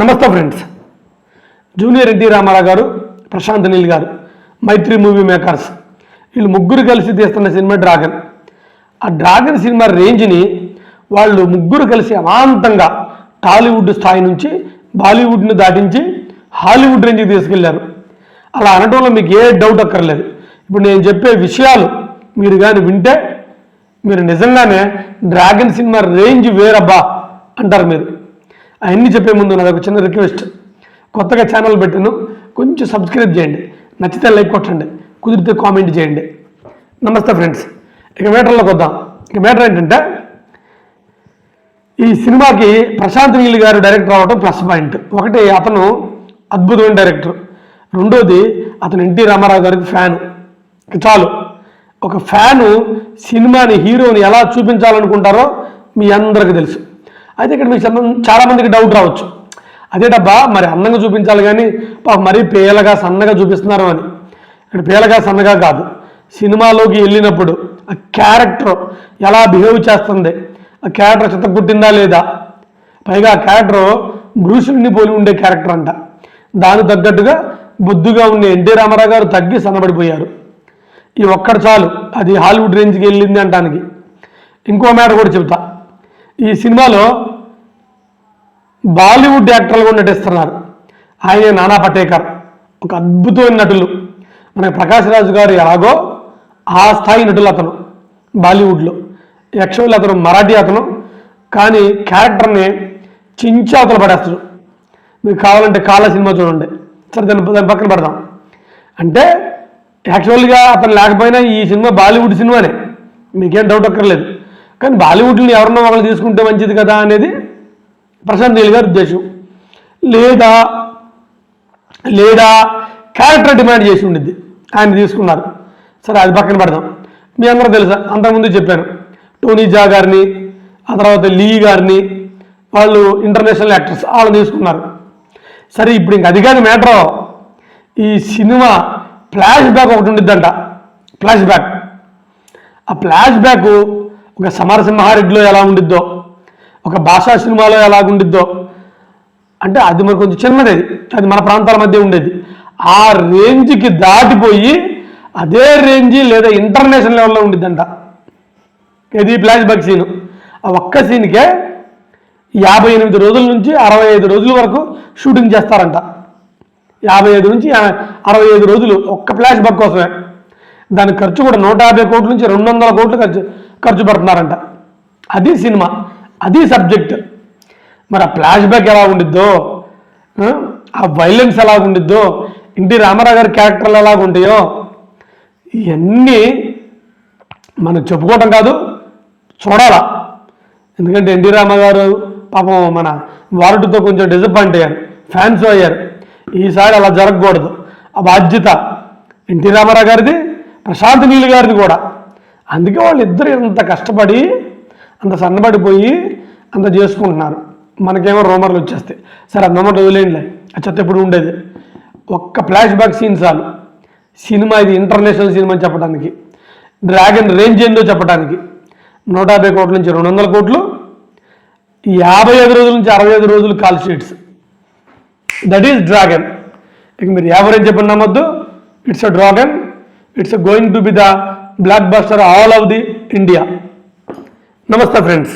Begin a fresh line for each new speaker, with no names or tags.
నమస్తే friends. Junior NT Ramarao garu Prashanth Neel garu Mythri movie makers. వీళ్ళు ముగ్గురు కలిసి తీస్తున్న సినిమా డ్రాగన్. ఆ డ్రాగన్ సినిమా రేంజ్ని వాళ్ళు ముగ్గురు కలిసి అమాంతంగా టాలీవుడ్ స్థాయి నుంచి బాలీవుడ్ని దాటించి హాలీవుడ్ రేంజ్కి తీసుకెళ్ళారు. అలా అనడంలో మీకు ఏ డౌట్ అక్కర్లేదు. ఇప్పుడు నేను చెప్పే విషయాలు మీరు కానీ వింటే మీరు నిజంగానే డ్రాగన్ సినిమా రేంజ్ వేరబ్బా అంటారు మీరు. అవన్నీ చెప్పే ముందు నాది ఒక చిన్న రిక్వెస్ట్ కొత్తగా ఛానల్ పెట్టాను. కొంచెం సబ్స్క్రైబ్ చేయండి. నచ్చితే లైక్ కొట్టండి. కుదిరితే కామెంట్ చేయండి. నమస్తే ఫ్రెండ్స్ ఇక మేటర్లోకి వద్దాం. ఇక మేటర్ ఏంటంటే ఈ సినిమాకి ప్రశాంత్ నీల్ గారు డైరెక్టర్ అవ్వడం ప్లస్ పాయింట్ ఒకటి అతను అద్భుతమైన డైరెక్టర్ రెండోది అతను ఎన్టీ రామారావు గారికి ఫ్యాన్ చాలు. ఒక ఫ్యాను సినిమాని హీరోని ఎలా చూపించాలనుకుంటారో మీ అందరికీ తెలుసు. అయితే ఇక్కడ మీకు చాలా- మందికి డౌట్ రావచ్చు. అదేటబ్బా మరి అందంగా చూపించాలి కానీ పాపం మరీ పేలగా సన్నగా చూపిస్తున్నారు అని. ఇక్కడ పేలగా సన్నగా కాదు. సినిమాలోకి వెళ్ళినప్పుడు ఆ క్యారెక్టర్ ఎలా బిహేవ్ చేస్తుంది? ఆ క్యారెక్టర్ చిత్తగుట్టిందా లేదా? పైగా ఆ క్యారెక్టర్ బ్రూసుల్ని పోలి ఉండే క్యారెక్టర్ అంట. దానికి తగ్గట్టుగా బొద్దుగా ఉండే ఎన్టీ రామారావు గారు తగ్గి సన్నబడిపోయారు. ఈ ఒక్కటి చాలు అది హాలీవుడ్ రేంజ్కి వెళ్ళింది అంటానికి ఇంకో మ్యాటర్ కూడా చెబుతా. ఈ సినిమాలో బాలీవుడ్ యాక్టర్లు కూడా నటిస్తున్నారు. ఆయన నానా పటేకర్. ఒక అద్భుతమైన నటులు. మన ప్రకాష్ రాజు గారు ఎలాగో ఆ స్థాయి నటులు అతను. బాలీవుడ్లో. యక్షవులు అతను మరాఠీ అతను. కానీ క్యారెక్టర్ని చించాతలు పడేస్తాడు. మీకు కావాలంటే కాల సినిమా చూడండి. సరే దాన్ని దాని పక్కన పెడదాం. అంటే యాక్చువల్గా అతను లేకపోయినా ఈ సినిమా బాలీవుడ్ సినిమానే. మీకేం డౌట్ అక్కర్లేదు. కానీ బాలీవుడ్ని ఎవరన్నా ఒకరు తీసుకుంటే మంచిది కదా అనేది ప్రశాంత్ నీల్ గారి ఉద్దేశం. లేదా లేదా క్యారెక్టర్ డిమాండ్ చేసి ఉండిద్ది. ఆయన తీసుకున్నారు. సరే అది పక్కన పెడదాం. మీ అందరూ తెలుసా? అంతకుముందు చెప్పాను. టోనీ జా గారిని ఆ తర్వాత లీ గారిని వాళ్ళు ఇంటర్నేషనల్ యాక్టర్స్ వాళ్ళు తీసుకున్నారు. సరే ఇప్పుడు ఇంక అది కాదు మ్యాటర్. ఈ సినిమా ఫ్లాష్ బ్యాక్ ఒకటి ఉండిద్దంట. Flash back. ఆ ఫ్లాష్ బ్యాక్ ఒక సమరసింహారెడ్డిలో ఎలా ఉండిద్దో ఒక భాషా సినిమాలో ఎలా ఉండిద్దో అంటే అది మరి కొంచెం చిన్నది అది మన ప్రాంతాల మధ్య ఉండేది. ఆ రేంజ్కి దాటిపోయి అదే రేంజ్ లేదా ఇంటర్నేషనల్ లెవెల్లో ఉండిద్దంట. ఇది ఫ్లాష్ బ్యాక్ సీన్. ఆ ఒక్క సీన్కే యాభై ఎనిమిది రోజుల నుంచి అరవై ఐదు రోజుల వరకు షూటింగ్ చేస్తారంట. యాభై ఐదు నుంచి అరవై ఐదు రోజులు ఒక్క ఫ్లాష్ బ్యాక్ కోసమే. దాని ఖర్చు కూడా నూట యాభై కోట్ల నుంచి రెండు వందల కోట్లు ఖర్చు. ఖర్చు పెడుతున్నారంట. అది సినిమా అది సబ్జెక్ట్. మరి ఆ ఫ్లాష్ బ్యాక్ ఎలా ఉండిద్దో ఆ, వైలెన్స్ ఎలా ఉండిద్దో ఎన్టీ రామారావు గారి క్యారెక్టర్లు ఎలా ఉంటాయో ఇవన్నీ మనం చెప్పుకోవటం కాదు చూడాలా. ఎందుకంటే ఎన్టీ రామారావు గారు పాపం మన వారుడితో కొంచెం డిసప్పాయింట్ అయ్యారు ఫ్యాన్స్ అయ్యారు. ఈసారి అలా జరగకూడదు. ఆ బాధ్యత ఎన్టీ రామారావు గారిది ప్రశాంత్ నీల్ గారిది కూడా. అందుకే వాళ్ళిద్దరు ఇంత కష్టపడి అంత సన్నబడిపోయి అంత చేసుకుంటున్నారు. మనకేమో రోమర్లు వచ్చేస్తాయి. సరే అందమాట వదిలేండిలే ఆ చెత్త ఎప్పుడు ఉండేది? ఒక్క ఫ్లాష్ బ్యాక్ సీన్ చాలు. సినిమా ఇది ఇంటర్నేషనల్ సినిమా అని చెప్పడానికి. డ్రాగన్ రేంజ్ ఏందో చెప్పడానికి. నూట యాభై కోట్ల నుంచి రెండు వందల కోట్లు. యాభై ఐదు రోజుల నుంచి అరవై ఐదు రోజులు call sheets. That is dragon ఇక మీరు యావరేజ్ చెప్పండి నమ్మద్దు. It's a dragon it's going to be the blockbuster all of the India నమస్తే ఫ్రెండ్స్